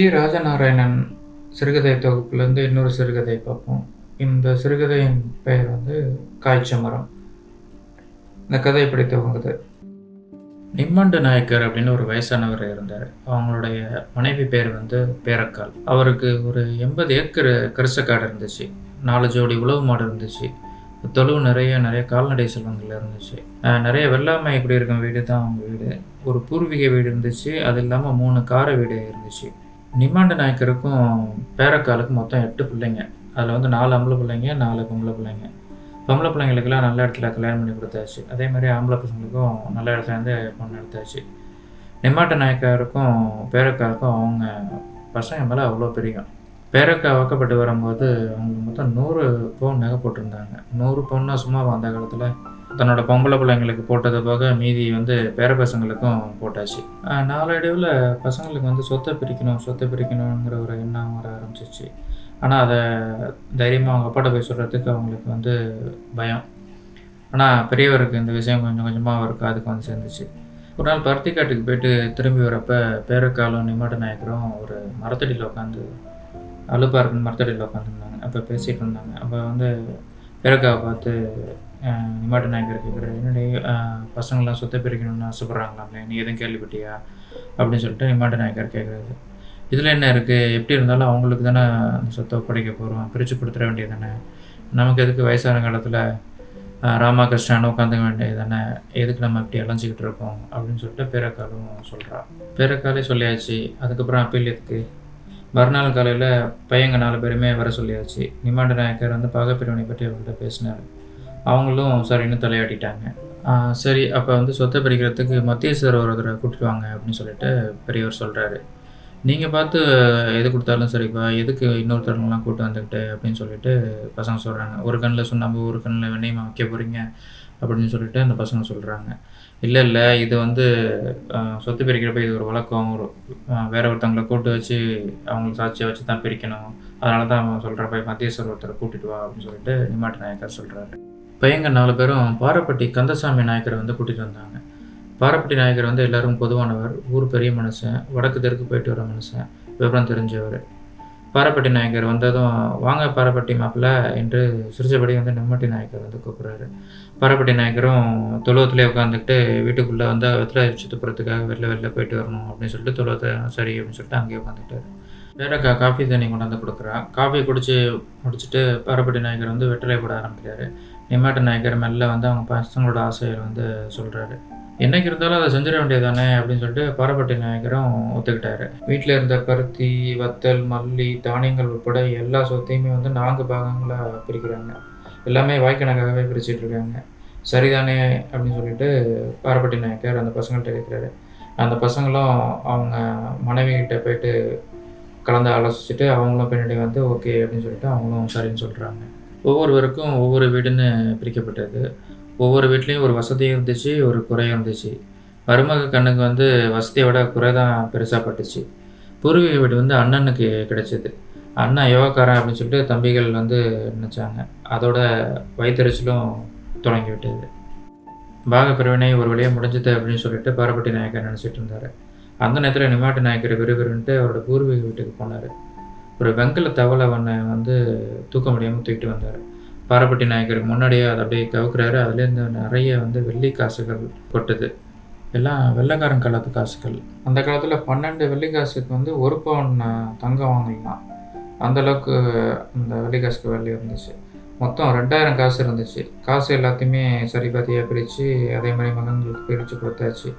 D Rajanarayanan சிறுகதை தொகுப்புலேருந்து இன்னொரு சிறுகதை பார்ப்போம். இந்த சிறுகதையின் பெயர் வந்து காய்ச்ச மரம் இந்த கதை இப்படி துவங்குது? நிம்மண்டு நாயக்கர் அப்படின்னு ஒரு வயசானவர் இருந்தார். அவங்களுடைய மனைவி பேர் வந்து பேரக்கால். அவருக்கு ஒரு எண்பது ஏக்கர் கரிசக்காடு இருந்துச்சு. நாலு ஜோடி உழவு மாடு இருந்துச்சு. தொழுவு நிறைய நிறைய கால்நடை செல்வங்கள் இருந்துச்சு. நிறைய வெள்ளாமை குடியிருக்கும் வீடு தான் அவங்க வீடு. ஒரு பூர்வீக வீடு இருந்துச்சு. அது இல்லாமல் மூணு கார வீடு இருந்துச்சு. நிமாண்ட நாயக்கருக்கும் பேரக்காலுக்கும் மொத்தம் எட்டு பிள்ளைங்க. அதில் வந்து நாலு ஆம்பளை பிள்ளைங்க நாலு பொம்பளை பிள்ளைங்க. பொம்பளை பிள்ளைங்களுக்கெல்லாம் நல்ல இடத்துல கல்யாணம் பண்ணி கொடுத்தாச்சு. அதே மாதிரி ஆம்பளை பசங்களுக்கும் நல்ல இடத்துல இருந்து பொண்ணு எடுத்தாச்சு. நிமாண்ட நாயக்காருக்கும் பேரக்காருக்கும் அவங்க பசங்க மேலே அவ்வளோ பிரியம். பேரக்கா வாக்கப்பட்டு வரும்போது அவங்களுக்கு மொத்தம் நூறு பவுன் நகை போட்டிருந்தாங்க. நூறு பவுன்னா சும்மா அந்த காலத்தில் தன்னோட பொம்பளை பிள்ளைங்களுக்கு போட்டது போக மீதி வந்து பேர பசங்களுக்கும் போட்டாச்சு. நாளடைவில் பசங்களுக்கு வந்து சொத்தை பிரிக்கணும் சொத்தை பிரிக்கணுங்கிற ஒரு எண்ணம் வர ஆரம்பிச்சிச்சு ஆனால் அதை தைரியமாக அவங்க அப்பாட்ட போய் சொல்கிறதுக்கு அவங்களுக்கு வந்து பயம். ஆனால் பெரியவருக்கு இந்த விஷயம் கொஞ்சம் கொஞ்சமாக அவருக்கு அதுக்கு வந்து சேர்ந்துச்சு. ஒரு நாள் பருத்தி காட்டுக்கு போயிட்டு திரும்பி வரப்ப பேரக்காலும் நிமாட்ட நாயக்கரும் ஒரு மரத்தடியில் உட்காந்து அலுப்பாக இருக்குன்னு மரத்தடியில் உட்காந்துருந்தாங்க. அப்போ பேசிகிட்டு இருந்தாங்க. அப்போ வந்து பேரக்காவை பார்த்து நிமாட்ட நாயக்கர் கேட்குறாரு என்னுடைய பசங்களாம் சொத்தை பிரிக்கணும்னு ஆசைப்பட்றாங்களாமே நீ எதுவும் கேள்விப்பட்டியா? அப்படின்னு சொல்லிட்டு நிமாட்ட நாயக்கர் கேட்குறாரு இதில் என்ன இருக்குது எப்படி இருந்தாலும் அவங்களுக்கு தானே அந்த சொத்தை ஒப்படைக்க போகிறோம் பிரித்து கொடுத்துட வேண்டியது தானே நமக்கு எதுக்கு வயசான காலத்தில் ராமா கிருஷ்ணான்னு உட்காந்துக்க வேண்டியது தானே எதுக்கு நம்ம இப்படி அலைஞ்சிக்கிட்டு இருக்கோம்? அப்படின்னு சொல்லிட்டு பேரக்காலும் சொல்கிறா பேரக்காலே சொல்லியாச்சு. அதுக்கப்புறம் அப்பீல் எதுக்கு? மறுநாள் காலையில் பையங்க நாலு பேருமே வர சொல்லியாச்சு. நிமாண்ட நாயக்கர் வந்து பாகப்பிரிவினை பற்றி அவங்கள்ட்ட பேசினார். அவங்களும் சரின்னு தலையாட்டிட்டாங்க. சரி அப்போ வந்து சொத்தை பிரிக்கிறதுக்கு மத்தியஸ்தர் ஒருத்தரை கூட்டிட்டு வாங்க அப்படின்னு சொல்லிட்டு பெரியவர் சொல்கிறாரு நீங்கள் பார்த்து எது கொடுத்தாலும் சரிப்பா எதுக்கு இன்னொருத்தவங்களாம் கூட்டு வந்துக்கிட்டு? அப்படின்னு சொல்லிட்டு பசங்க சொல்கிறாங்க ஒரு கண்ணில் சுண்ணாம்பு ஒரு கண்ணில் வெண்ணையமாக வைக்க போகிறீங்க அப்படின்னு சொல்லிட்டு அந்த பசங்க சொல்கிறாங்க இல்லை இல்லை. இது வந்து சொத்து பிரிக்கிறப்ப இது ஒரு வழக்கம். ஒரு வேற ஒருத்தவங்களை கூட்டு வச்சு அவங்களுக்கு சாட்சியை வச்சு தான் பிரிக்கணும். அதனால தான் அவன் சொல்கிறப்ப மத்தியஸ்தர் ஒருத்தரை கூட்டிட்டு வா அப்படின்னு சொல்லிட்டு நிமாட்டு நாயக்கர் சொல்கிறாரு பையங்க நாலு பேரும் பாரப்பட்டி கந்தசாமி நாயக்கரை வந்து கூட்டிகிட்டு வந்தாங்க. பாரப்பட்டி நாயக்கர் வந்து எல்லாரும் பொதுவானவர். ஊர் பெரிய மனுஷன். வடக்கு தெற்கு போயிட்டு வர மனுஷன். விவரம் தெரிஞ்சவர். பாரப்பட்டி நாயக்கர் வந்ததும் வாங்க பாரப்பட்டி மாப்பிள்ள என்று சிரிச்சபடி வந்து நிம்மட்டி நாயக்கர் வந்து கூப்பிட்றாரு. பாரப்பட்டி நாயக்கரும் தொழுவத்திலே உட்காந்துக்கிட்டு வீட்டுக்குள்ளே வந்து வெத்தலை சுத்து போகிறதுக்காக வெளில வெளில போயிட்டு வரணும் அப்படின்னு சொல்லிட்டு தொழுவத்தை சரி அப்படின்னு சொல்லிட்டு அங்கேயே உட்காந்துக்கிட்டாரு வேறக்கா காஃபி தண்ணி கொண்டாந்து கொடுக்குறா. காஃபி குடிச்சு முடிச்சுட்டு பாரப்பட்டி நாயக்கர் வந்து வெற்றிலை போட ஆரம்பிக்கிறாரு. நிம்மாட்டு நாயக்கர் மெல்ல வந்து அவங்க பசங்களோட ஆசையை வந்து சொல்கிறாரு என்னைக்கு இருந்தாலும் அதை செஞ்சிட வேண்டியதானே அப்படின்னு சொல்லிட்டு பாரப்பட்டி நாயகரும் ஒத்துக்கிட்டாரு. வீட்டில் இருந்த பருத்தி வத்தல் மல்லி தானியங்கள் உட்பட எல்லா சொத்தையுமே வந்து நான்கு பாகங்களாக பிரிக்கிறாங்க. எல்லாமே வாய்க்கணக்காகவே பிரிச்சுட்டு இருக்காங்க. சரிதானே அப்படின்னு சொல்லிட்டு பாரப்பட்டி நாயக்கர் அந்த பசங்கள்கிட்ட கேட்குறாரு அந்த பசங்களும் அவங்க மனைவிகிட்ட போயிட்டு கலந்து ஆலோசிச்சுட்டு அவங்களும் பின்னாடி வந்து ஓகே அப்படின்னு சொல்லிட்டு அவங்களும் சரின்னு சொல்கிறாங்க ஒவ்வொருவருக்கும் ஒவ்வொரு வீடுன்னு பிரிக்கப்பட்டது. ஒவ்வொரு வீட்லேயும் ஒரு வசதியும் இருந்துச்சு ஒரு குறையும் இருந்துச்சு. மருமக கண்ணுக்கு வந்து வசதியை விட குறை தான் பெருசாக பட்டுச்சு. பூர்வீக வீடு வந்து அண்ணனுக்கு கிடைச்சது. அண்ணன் யோகாக்காரன் அப்படின்னு சொல்லிட்டு தம்பிகள் வந்து நினச்சாங்க. அதோட வயிற்றுச்சலும் தொடங்கி விட்டது. பாக பிரிவினை ஒரு வழியாக முடிஞ்சது அப்படின்னு சொல்லிட்டு பாரப்பட்டி நாயக்கர் நினச்சிட்டு இருந்தார். அந்த நேரத்தில் நிமாட்டு நாயக்கர் விறுவிறுன்ட்டு அவரோட பூர்வீக வீட்டுக்கு போனார். ஒரு வெங்கல தவளை ஒன்றை வந்து தூக்க முடியாமல் தூக்கிட்டு வந்தார். பாரப்பட்டி நாயக்கருக்கு முன்னாடியே அதை அப்படியே கவுக்குறாரு. அதுலேருந்து நிறைய வந்து வெள்ளி காசுகள் கொட்டுது. எல்லாம் வெள்ளைக்காரன் காலத்து காசுகள். அந்த காலத்தில் பன்னெண்டு வெள்ளி காசுக்கு வந்து ஒரு பவுன் தங்கம் வாங்கலாம் அந்த அளவுக்கு அந்த வெள்ளி காசுக்கு வேல்யூ இருந்துச்சு. மொத்தம் ரெண்டாயிரம் காசு இருந்துச்சு. காசு எல்லாத்தையுமே சரிபாதியாக பிரித்து அதே மாதிரி மகன்களுக்கு பிரித்து கொடுத்தாச்சு.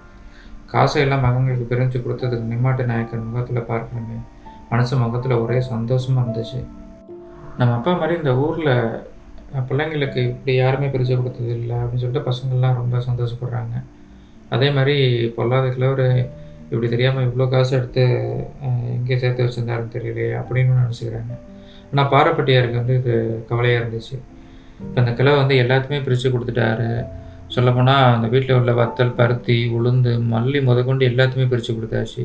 காசை எல்லாம் மகன்களுக்கு பிரித்து கொடுத்ததுக்கு நிம்மாட்டு நாயக்கர் முகத்தில் பார்க்கணுமே. மனசு முகத்தில் ஒரே சந்தோஷமாக இருந்துச்சு. நம்ம அப்பா மாதிரி இந்த ஊரில் பிள்ளைங்களுக்கு இப்படி யாருமே பிரித்து கொடுத்தது இல்லை அப்படின்னு சொல்லிட்டு பசங்கள்லாம் ரொம்ப சந்தோஷப்படுறாங்க. அதே மாதிரி பொல்லாத கிழவர் இப்படி தெரியாமல் இவ்வளோ காசு எடுத்து எங்கே சேர்த்து வச்சிருந்தாருன்னு தெரியலையே அப்படின்னு நினச்சிக்கிறாங்க. ஆனால் பாரப்பட்டியாருக்கு வந்து இது கவலையாக இருந்துச்சு. இப்போ அந்த கிழவை வந்து எல்லாத்தையுமே பிரித்து கொடுத்துட்டாரு. சொல்லப்போனால் அந்த வீட்டில் உள்ள வத்தல் பருத்தி உளுந்து மல்லி முதற்கொண்டு எல்லாத்தையுமே பிரித்து கொடுத்தாச்சு.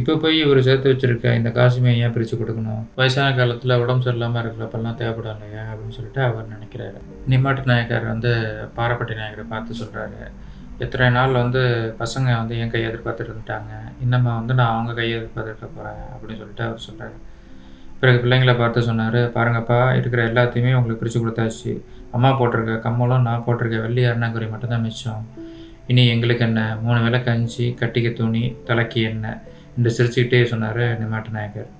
இப்போ போய் இவர் சேர்த்து வச்சிருக்க இந்த காசுமே ஏன் பிரித்து கொடுக்கணும்? வயசான காலத்தில் உடம்பு சரியில்லாமல் இருக்கிறப்பெல்லாம் தேவைப்படும் இல்லையா அப்படின்னு சொல்லிட்டு அவர் நினைக்கிறாரு. நிம்மாட்டு நாயக்கர் வந்து பாரப்பட்டி நாயக்கரை பார்த்து சொல்கிறாரு எத்தனை நாள் வந்து பசங்க வந்து என் கையை எதிர்பார்த்துட்டு இருந்துட்டாங்க இன்னமும் வந்து நான் அவங்க கையை எதிர்பார்த்துட்டு போகிறேன் அப்படின்னு சொல்லிட்டு அவர் சொல்கிறாரு பிறகு பிள்ளைங்கள பார்த்து சொன்னார் பாருங்கப்பா இருக்கிற எல்லாத்தையுமே உங்களுக்கு பிரித்து கொடுத்தாச்சு. அம்மா போட்டிருக்க கம்மலும் நான் போட்டிருக்க வெள்ளி அருணாங்குறி மட்டும்தான் மிச்சம். இனி எங்களுக்கு என்ன? மூணு வேளை கஞ்சி கட்டிக்க துணி தலைக்கு எண்ணெய். இந்த சிரிச்சுக்கிட்டே சொன்னார் நிமாட்ட நாயக்கர்.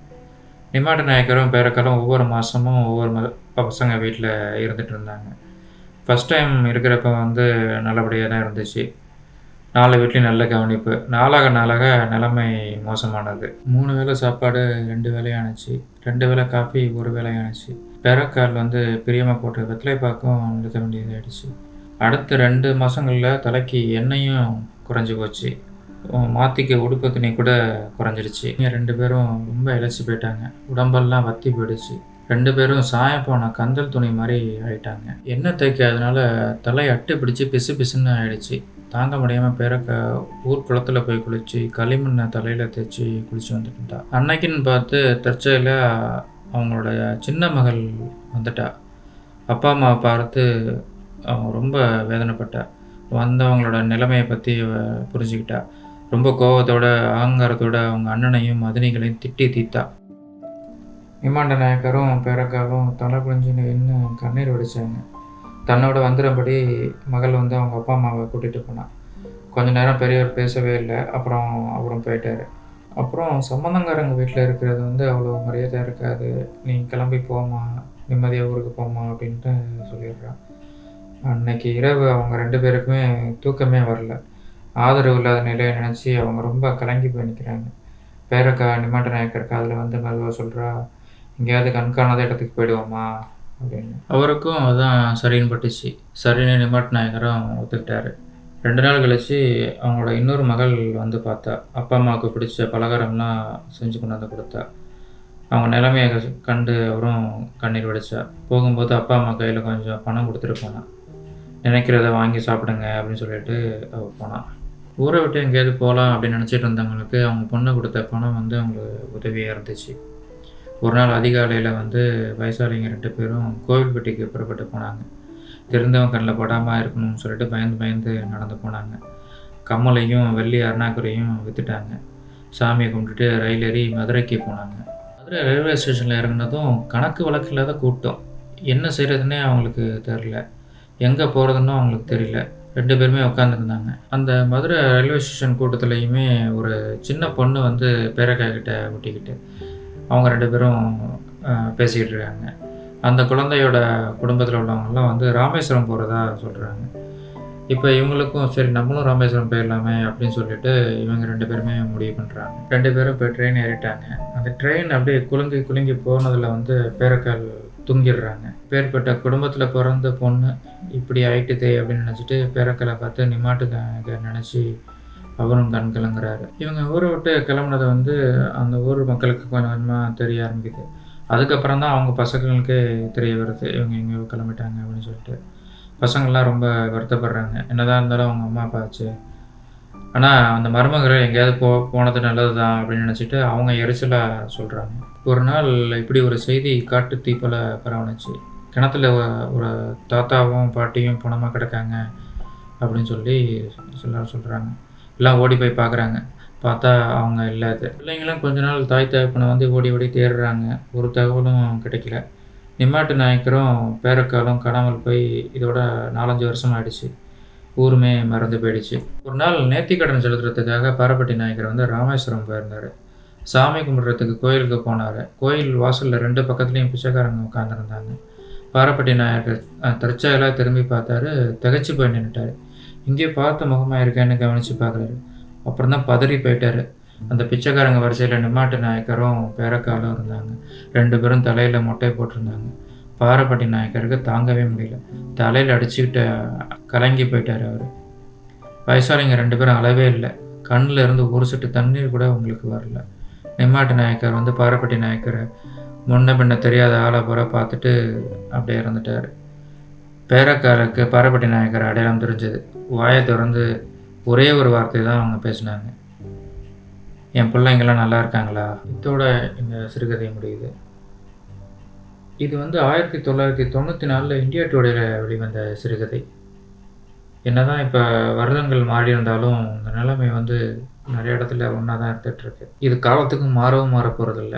நிமாட்ட நாயக்கரும் பேரக்காலும் ஒவ்வொரு மாதமும் ஒவ்வொரு ம பசங்க வீட்டில் இருந்துகிட்டு இருந்தாங்க. ஃபஸ்ட் டைம் இருக்கிறப்ப வந்து நல்லபடியாக தான் இருந்துச்சு. நாலு வீட்லேயும் நல்ல கவனிப்பு. நாளாக நாளாக நிலைமை மோசமானது. மூணு வேளை சாப்பாடு ரெண்டு வேலையானுச்சு ரெண்டு வேளை காஃபி ஒரு வேலையானுச்சு பேரக்கால் வந்து பிரியமாக போட்டு வெத்தலை பாக்கும் நிறுத்த வேண்டியதாகிடுச்சு அடுத்த ரெண்டு மாதங்களில் தலைக்கு எண்ணெயும் குறைஞ்சி போச்சு. மாற்றிக்க உடுப்பு துணி கூட குறைஞ்சிருச்சு ரெண்டு பேரும் ரொம்ப இழைச்சி போயிட்டாங்க. உடம்பெல்லாம் வத்தி போயிடுச்சு. ரெண்டு பேரும் சாயம் போன கந்தல் துணி மாதிரி ஆயிட்டாங்க. எண்ணெய் தைக்காதனால தலை அட்டு பிடிச்சி பிசு பிசுன்னு ஆயிடுச்சு. தாங்க முடியாமல் பிறக்க ஊர் குளத்தில் போய் குளிச்சு களிமண்ணை தலையில் தேய்ச்சி குளிச்சு வந்துட்டு அன்னைக்குன்னு பார்த்து தற்செயல அவங்களோட சின்ன மகள் வந்துட்டா. அப்பா அம்மாவை பார்த்து அவங்க ரொம்ப வேதனைப்பட்டா. வந்தவங்களோட நிலைமையை பற்றி புரிஞ்சுக்கிட்டா. ரொம்ப கோவத்தோட அகங்காரத்தோட அவங்க அண்ணனையும் மதினிகளையும் திட்டி தீத்தா. விமாண்ட நாயக்கரும் பேரக்காவும் தலை குளிஞ்சுன்னு இன்னும் கண்ணீர் வடித்தாங்க தன்னோட வந்துடும்படி மகள் வந்து அவங்க அப்பா அம்மாவை கூட்டிகிட்டு போனான் கொஞ்ச நேரம் பெரியவர் பேசவே இல்லை அப்புறம் அவரும் போயிட்டார். அப்புறம் சம்மந்தங்காரங்க வீட்டில் இருக்கிறது வந்து அவ்வளோ மரியாதை இருக்காது. நீ கிளம்பி போமா நிம்மதியாக ஊருக்கு போமா அப்படின்ட்டு சொல்லிடுறான் அன்னைக்கு இரவு அவங்க ரெண்டு பேருக்குமே தூக்கமே வரல. ஆதரவு இல்லாத நிலையை நினச்சி அவங்க ரொம்ப கலங்கி போய் நிற்கிறாங்க பேரக்கா நிமாண்ட நாயக்கர் காதில் வந்து மெதுவாக சொல்கிறா எங்கேயாவது கண்காணாத இடத்துக்கு போயிடுவோமா? அப்படின்னு. அவருக்கும் அதுதான் சரின்னு பட்டுச்சு. சரின்னு நிமாட் நாயகரும் ஒத்துக்கிட்டாரு. ரெண்டு நாள் கழிச்சு அவங்களோட இன்னொரு மகள் வந்து பார்த்தா அப்பா அம்மாவுக்கு பிடிச்ச பலகாரம்லாம் செஞ்சு கொண்டு வந்து கொடுத்தா. அவங்க நிலைமையை கண்டு அவரும் கண்ணீர் வடித்தா போகும்போது அப்பா அம்மா கையில் கொஞ்சம் பணம் கொடுத்துட்டு போனான். நினைக்கிறத வாங்கி சாப்பிடுங்க அப்படின்னு சொல்லிட்டு அவள் போனான். ஊரை விட்டு எங்கேயாவது போகலாம் அப்படின்னு நினச்சிட்டு இருந்தவங்களுக்கு அவங்க பொண்ணு கொடுத்த பணம் வந்து அவங்களுக்கு உதவியாக இருந்துச்சு. ஒரு நாள் அதிகாலையில் வந்து வயசாளிங்க ரெண்டு பேரும் கோவில்பட்டிக்கு புறப்பட்டு போனாங்க. தெரிந்தவங்க கண்ணில் படாமல் இருக்கணும்னு சொல்லிட்டு பயந்து பயந்து நடந்து போனாங்க. கம்மலையும் வெள்ளி அருணாக்குறையும் விற்றுட்டாங்க சாமியை கும்பிட்டுட்டு ரயில் ஏறி மதுரைக்கு போனாங்க. மதுரை ரயில்வே ஸ்டேஷனில் இறங்கினதும் கணக்கு வழக்கு இல்லாத கூட்டம். என்ன செய்கிறதுனே அவங்களுக்கு தெரில எங்கே போகிறதுன்னு அவங்களுக்கு தெரியல. ரெண்டு பேருமே உட்காந்துருந்தாங்க அந்த மதுரை ரயில்வே ஸ்டேஷன் கூட்டத்துலேயுமே ஒரு சின்ன பொண்ணு வந்து பேரக்காய் கிட்ட ஒட்டிக்கிட்டு அவங்க ரெண்டு பேரும் பேசிக்கிட்டு இருக்காங்க. அந்த குழந்தையோட குடும்பத்தில் உள்ளவங்கலாம் வந்து ராமேஸ்வரம் போகிறதா சொல்கிறாங்க இப்போ இவங்களுக்கும் சரி நம்மளும் ராமேஸ்வரம் போயிடலாமே அப்படின்னு சொல்லிட்டு இவங்க ரெண்டு பேருமே முடிவு பண்ணுறாங்க ரெண்டு பேரும் இப்போ ட்ரெயின் ஏறிட்டாங்க. அந்த ட்ரெயின் அப்படியே குலுங்கி குலுங்கி போனதில் வந்து பேரக்கால் தூங்கிடுறாங்க. பேர்பட்ட குடும்பத்தில் பிறந்த பொண்ணு இப்படி ஆயிட்டுதே அப்படின்னு நினச்சிட்டு பேரக்கலை பார்த்து நிமாட்டுக்க நினச்சி அவரும் கண் கலங்குறாரு. இவங்க ஊரை விட்டு கிளம்புனது வந்து அந்த ஊர் மக்களுக்கு கொஞ்சம் கொஞ்சமாக தெரிய ஆரம்பிக்குது. அதுக்கப்புறம் தான் அவங்க பசங்களுக்கே தெரிய வருது. இவங்க எங்கேயோ கிளம்பிட்டாங்க அப்படின்னு சொல்லிட்டு. பசங்கள்லாம் ரொம்ப வருத்தப்படுறாங்க. என்னதான் இருந்தாலும் அவங்க அம்மா அப்பா ஆச்சு. ஆனால் அந்த மருமகள் எங்கேயாவது போ போனது நல்லது தான் அப்படின்னு நினச்சிட்டு அவங்க எரிச்சலாக சொல்கிறாங்க ஒரு நாள் இப்படி ஒரு செய்தி காட்டு தீப்பில் பரவணுச்சு கிணத்துல ஒரு தாத்தாவும் பாட்டியும் பணமாக கிடக்காங்க அப்படின்னு சொல்லி சொல்ல சொல்கிறாங்க எல்லாம் ஓடி போய் பார்க்குறாங்க பார்த்தா அவங்க இல்லாத. பிள்ளைங்களும் கொஞ்ச நாள் தாய் தகப்பனை வந்து ஓடி ஓடி தேடுறாங்க. ஒரு தகவலும் கிடைக்கல. நிம்மாட்டு நாயக்கரும் பேரக்காலும் காணாமல் போய் இதோட நாலஞ்சு வருஷம் ஆயிடுச்சு. ஊருமே மறந்து போயிடுச்சு. ஒரு நாள் நேர்த்திக்கடன் செலுத்துறதுக்காக பாரப்பட்டி நாயக்கர் வந்து ராமேஸ்வரம் போயிருந்தார். சாமி கும்பிட்றதுக்கு கோயிலுக்கு போனார். கோயில் வாசலில் ரெண்டு பக்கத்துலேயும் பிச்சைக்காரங்க உட்காந்துருந்தாங்க பாரப்பட்டி நாயக்கர் தற்செயலாக திரும்பி பார்த்தாரு. திகச்சு போய் நின்றுட்டார் இங்கே பார்த்த முகமாக இருக்கேன்னு கவனித்து பார்க்குறாரு. அப்புறம் தான் பதறி போயிட்டார். அந்த பிச்சைக்காரங்க வரிசையில் நிம்மாட்டு நாயக்கரும் பேரக்காலும் இருந்தாங்க. ரெண்டு பேரும் தலையில் மொட்டை போட்டிருந்தாங்க. பாரப்பட்டி நாயக்கருக்கு தாங்கவே முடியல. தலையில் அடிச்சுக்கிட்டு கலங்கி போயிட்டார் அவர். வயசாளிங்க ரெண்டு பேரும் அளவே இல்லை. கண்ணில் இருந்து ஒரு சட்டு தண்ணீர் கூட உங்களுக்கு வரல. நிம்மாட்டு நாயக்கர் வந்து பாரப்பட்டி நாயக்கரை முன்ன பின்ன தெரியாத ஆளை பூரா பார்த்துட்டு அப்படியே இறந்துட்டார். பேரக்காருக்கு பாரப்பட்டி நாயக்கர் அடையாளம் தெரிஞ்சது. வாயை திறந்து ஒரே ஒரு வார்த்தை தான் அவங்க பேசினாங்க. என் பிள்ளைங்கள்லாம் நல்லா இருக்காங்களா? இதோட இந்த சிறுகதை முடியுது. இது வந்து ஆயிரத்தி தொள்ளாயிரத்தி தொண்ணூற்றி நாலில் இந்தியா டுடேல வெளிவந்த சிறுகதை. என்னதான் இப்போ வருடங்கள் மாறி இருந்தாலும் இந்த நிலைமை வந்து நிறைய இடத்துல ஒன்றா தான் இருந்துகிட்ருக்கு இது காலத்துக்கும் மாறவும் மாற போகிறதில்ல